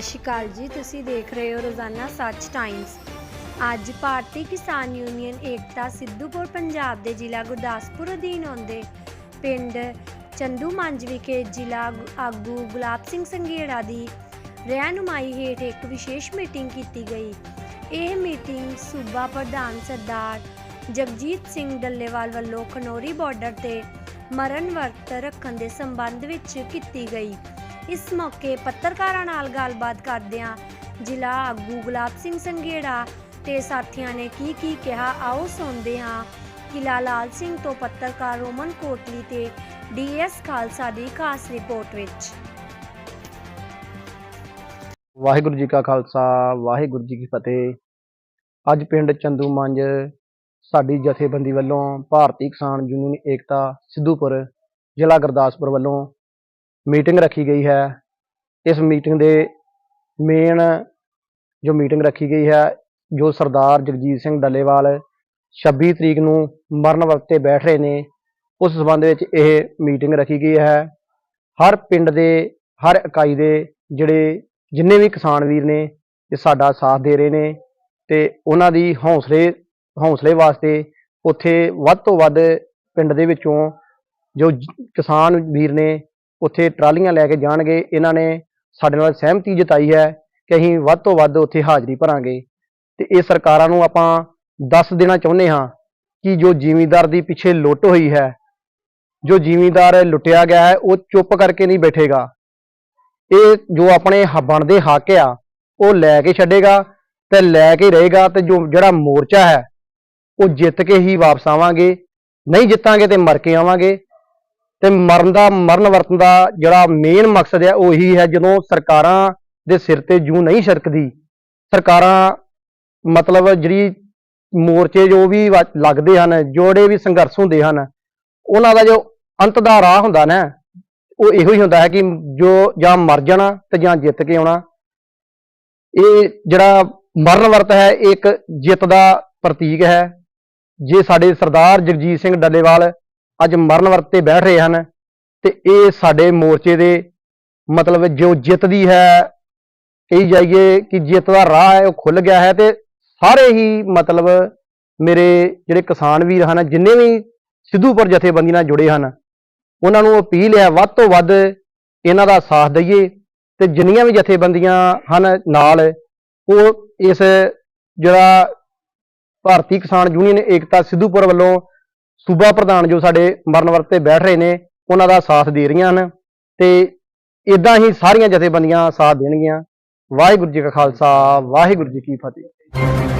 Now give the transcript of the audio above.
ਸਤਿ ਸ਼੍ਰੀ ਅਕਾਲ ਜੀ, ਤੁਸੀਂ ਦੇਖ ਰਹੇ ਹੋ ਰੋਜ਼ਾਨਾ ਸੱਚ ਟਾਈਮਸ ਅੱਜ ਭਾਰਤੀ ਕਿਸਾਨ ਯੂਨੀਅਨ ਏਕਤਾ ਸਿੱਧੂਪੁਰ ਪੰਜਾਬ ਦੇ ਜ਼ਿਲ੍ਹਾ ਗੁਰਦਾਸਪੁਰ ਅਧੀਨ ਆਉਂਦੇ। ਪਿੰਡ ਚੰਦੂ ਮੰਜ ਵਿਖੇ ਜ਼ਿਲ੍ਹਾ ਆਗੂ ਗੁਲਾਬ ਸਿੰਘ ਸੰਘੇੜਾ ਦੀ ਰਹਿਨੁਮਾਈ ਹੇਠ ਇੱਕ ਵਿਸ਼ੇਸ਼ ਮੀਟਿੰਗ ਕੀਤੀ ਗਈ। ਇਹ ਮੀਟਿੰਗ ਸੂਬਾ ਪ੍ਰਧਾਨ ਸਰਦਾਰ ਜਗਜੀਤ ਸਿੰਘ ਡੱਲੇਵਾਲ ਵੱਲੋਂ ਖਨੋਰੀ ਬਾਰਡਰ ਤੇ ਮਰਨ ਵਰਤ ਰੱਖਣ ਦੇ ਸੰਬੰਧ ਵਿੱਚ ਕੀਤੀ ਗਈ। ਇਸ ਮੌਕੇ ਪੱਤਰਕਾਰਾਂ ਨਾਲ ਗੱਲਬਾਤ ਕਰਦਿਆਂ ਜ਼ਿਲ੍ਹਾ ਆਗੂ ਗੁਲਾਬ ਸਿੰਘ ਸੰਘੇੜਾ ਤੇ ਸਾਥੀਆਂ ਨੇ ਕੀ ਕੀ ਕਿਹਾ, ਆਓ ਸੁਣਦੇ ਹਾਂ। ਕਿਲਾ ਲਾਲ ਸਿੰਘ ਤੋਂ ਪੱਤਰਕਾਰ ਰੋਮਨ ਕੋਟਲੀ ਤੇ ਡੀਐਸ ਖਾਲਸਾ ਦੀ ਖਾਸ ਰਿਪੋਰਟ ਵਿੱਚ। ਵਾਹਿਗੁਰੂ ਜੀ ਕਾ ਖਾਲਸਾ, ਵਾਹਿਗੁਰੂ ਜੀ ਕੀ ਫਤਿਹ। ਅੱਜ ਪਿੰਡ ਚੰਦੂ ਮੰਜ ਸਾਡੀ ਜਥੇਬੰਦੀ ਵੱਲੋਂ ਭਾਰਤੀ ਕਿਸਾਨ ਯੂਨੀਅਨ ਏਕਤਾ ਸਿੱਧੂਪੁਰ ਜ਼ਿਲ੍ਹਾ ਗੁਰਦਾਸਪੁਰ ਵੱਲੋਂ ਮੀਟਿੰਗ ਰੱਖੀ ਗਈ ਹੈ। ਇਸ ਮੀਟਿੰਗ ਦੇ ਮੇਨ ਜੋ ਮੀਟਿੰਗ ਰੱਖੀ ਗਈ ਹੈ, ਜੋ ਸਰਦਾਰ ਜਗਜੀਤ ਸਿੰਘ ਡੱਲੇਵਾਲ 26 ਤਰੀਕ ਨੂੰ ਮਰਨ ਵਰਤੇ ਬੈਠ ਰਹੇ ਨੇ, ਉਸ ਸਬੰਧ ਵਿੱਚ ਇਹ ਮੀਟਿੰਗ ਰੱਖੀ ਗਈ ਹੈ। ਹਰ ਪਿੰਡ ਦੇ, ਹਰ ਇਕਾਈ ਦੇ ਜਿਹੜੇ ਜਿੰਨੇ ਵੀ ਕਿਸਾਨ ਵੀਰ ਨੇ, ਇਹ ਸਾਡਾ ਸਾਥ ਦੇ ਰਹੇ ਨੇ ਤੇ ਉਹਨਾਂ ਦੀ ਹੌਸਲੇ ਹੌਸਲੇ ਵਾਸਤੇ ਉੱਥੇ ਵੱਧ ਤੋਂ ਵੱਧ ਪਿੰਡ ਦੇ ਵਿੱਚੋਂ ਜੋ, ਕਿਸਾਨ ਵੀਰ ਨੇ ਉੱਥੇ ਟਰਾਲੀਆਂ ਲੈ ਕੇ ਜਾਣਗੇ। ਇਹਨਾਂ ਨੇ ਸਾਡੇ ਨਾਲ ਸਹਿਮਤੀ ਜਤਾਈ ਹੈ ਕਿ ਅਸੀਂ ਵੱਧ ਤੋਂ ਵੱਧ ਉੱਥੇ ਹਾਜ਼ਰੀ ਭਰਾਂਗੇ। ਤੇ ਇਹ ਸਰਕਾਰਾਂ ਨੂੰ ਆਪਾਂ ਦੱਸ ਦੇਣਾ ਚਾਹੁੰਦੇ ਹਾਂ ਕਿ ਜੋ ਜ਼ਿਮੀਂਦਾਰ ਦੀ ਪਿੱਛੇ ਲੁੱਟ ਹੋਈ ਹੈ, ਜੋ ਜ਼ਿਮੀਂਦਾਰ ਲੁੱਟਿਆ ਗਿਆ ਹੈ, ਉਹ ਚੁੱਪ ਕਰਕੇ ਨਹੀਂ ਬੈਠੇਗਾ। ਇਹ ਜੋ ਆਪਣੇ ਬਣਦੇ ਹੱਕ ਆ, ਉਹ ਲੈ ਕੇ ਛੱਡੇਗਾ ਤੇ ਲੈ ਕੇ ਰਹੇਗਾ ਤੇ ਜੋ ਜਿਹੜਾ ਮੋਰਚਾ ਹੈ, ਉਹ ਜਿੱਤ ਕੇ ਹੀ ਵਾਪਸ ਆਵਾਂਗੇ। ਨਹੀਂ ਜਿੱਤਾਂਗੇ ਤੇ ਮਰ ਕੇ ਆਵਾਂਗੇ। ਤੇ ਮਰਨ ਦਾ, ਮਰਨ ਵਰਤਨ ਦਾ ਜਿਹੜਾ ਮੇਨ ਮਕਸਦ ਹੈ ਉਹ ਇਹੀ ਹੈ ਜਦੋਂ ਸਰਕਾਰਾਂ ਦੇ ਸਿਰ ਤੇ ਜੂ ਨਹੀਂ ਛਰਕਦੀ ਸਰਕਾਰਾਂ ਮਤਲਬ ਜਿਹੜੀ ਮੋਰਚੇ ਜੋ ਵੀ ਲੱਗਦੇ ਹਨ ਜਿਹੜੇ ਵੀ ਸੰਘਰਸ਼ ਹੁੰਦੇ ਹਨ, ਉਹਨਾਂ ਦਾ ਜੋ ਅੰਤ ਦਾ ਰਾਹ ਹੁੰਦਾ ਨਾ, ਉਹ ਇਹੋ ਹੀ ਹੁੰਦਾ ਹੈ ਕਿ ਜੋ, ਜਾਂ ਮਰ ਜਾਣਾ ਤੇ ਜਾਂ ਜਿੱਤ ਕੇ ਆਉਣਾ। ਇਹ ਜਿਹੜਾ ਮਰਨ ਵਰਤ ਹੈ, ਇਹ ਇੱਕ ਜਿੱਤ ਦਾ ਪ੍ਰਤੀਕ ਹੈ। ਜੇ ਸਾਡੇ ਸਰਦਾਰ ਜਗਜੀਤ ਸਿੰਘ ਡੱਲੇਵਾਲ ਅੱਜ ਮਰਨ ਵਰਤੇ ਬੈਠ ਰਹੇ ਹਨ ਤੇ ਇਹ ਸਾਡੇ ਮੋਰਚੇ ਦੇ ਮਤਲਬ ਜੋ ਜਿੱਤ ਦੀ ਹੈ, ਕਹੀ ਜਾਈਏ ਕਿ ਜਿੱਤ ਦਾ ਰਾਹ ਹੈ, ਉਹ ਖੁੱਲ ਗਿਆ ਹੈ ਤੇ ਸਾਰੇ ਹੀ ਮਤਲਬ ਮੇਰੇ ਜਿਹੜੇ ਕਿਸਾਨ ਵੀਰ ਹਨ, ਜਿੰਨੇ ਵੀ ਸਿੱਧੂਪੁਰ ਜਥੇਬੰਦੀ ਨਾਲ ਜੁੜੇ ਹਨ, ਉਹਨਾਂ ਨੂੰ ਅਪੀਲ ਹੈ ਵੱਧ ਤੋਂ ਵੱਧ ਇਹਨਾਂ ਦਾ ਸਾਥ ਦਈਏ ਤੇ ਜਿੰਨੀਆਂ ਵੀ ਜਥੇਬੰਦੀਆਂ ਹਨ ਨਾਲ, ਉਹ ਇਸ ਜਿਹੜਾ ਭਾਰਤੀ ਕਿਸਾਨ ਯੂਨੀਅਨ ਏਕਤਾ ਸਿੱਧੂਪੁਰ ਵੱਲੋਂ ਸੂਬਾ ਪ੍ਰਧਾਨ ਜੋ ਸਾਡੇ ਮਰਨ ਵਰਤ ਤੇ ਬੈਠ ਰਹੇ ਨੇ, ਉਹਨਾਂ ਦਾ ਸਾਥ ਦੇ ਰਹੀਆਂ ਹਨ ਤੇ ਇਦਾਂ ਹੀ ਸਾਰੀਆਂ ਜਥੇਬੰਦੀਆਂ ਸਾਥ ਦੇਣਗੀਆਂ। ਵਾਹਿਗੁਰੂ ਜੀ ਕਾ ਖਾਲਸਾ, ਵਾਹਿਗੁਰੂ ਜੀ ਕੀ ਫਤਿਹ।